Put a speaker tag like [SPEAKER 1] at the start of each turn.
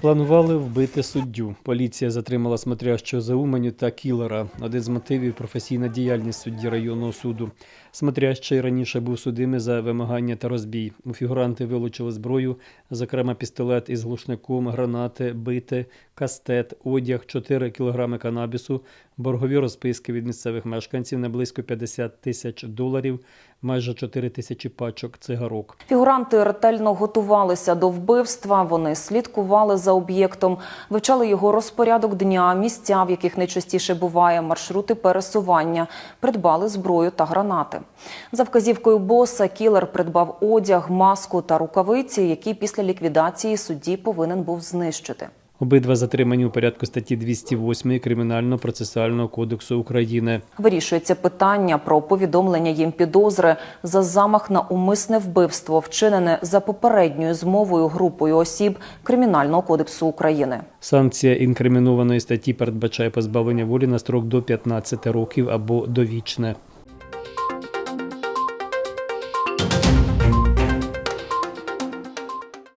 [SPEAKER 1] Планували вбити суддю. Поліція затримала смотрящого за Уманю та кілера. Один з мотивів професійна діяльність судді районного суду. Смотрящий раніше був судимий за вимагання та розбій. У фігуранти вилучили зброю, зокрема пістолет із глушником, гранати, бити, кастет, одяг, 4 кілограми канабісу, боргові розписки від місцевих мешканців на близько 50 тисяч доларів, майже 4 тисячі пачок цигарок.
[SPEAKER 2] Фігуранти ретельно готувалися до вбивства. Вони слідкували за об'єктом, вивчали його розпорядок дня, місця, в яких найчастіше буває, маршрути пересування, придбали зброю та гранати. За вказівкою боса кілер придбав одяг, маску та рукавиці, які після ліквідації судді повинен був знищити.
[SPEAKER 1] Обидва затримані у порядку статті 208 Кримінально-процесуального кодексу України.
[SPEAKER 2] Вирішується питання про повідомлення їм підозри за замах на умисне вбивство, вчинене за попередньою змовою групою осіб Кримінального кодексу України.
[SPEAKER 1] Санкція інкримінованої статті передбачає позбавлення волі на строк до 15 років або довічне.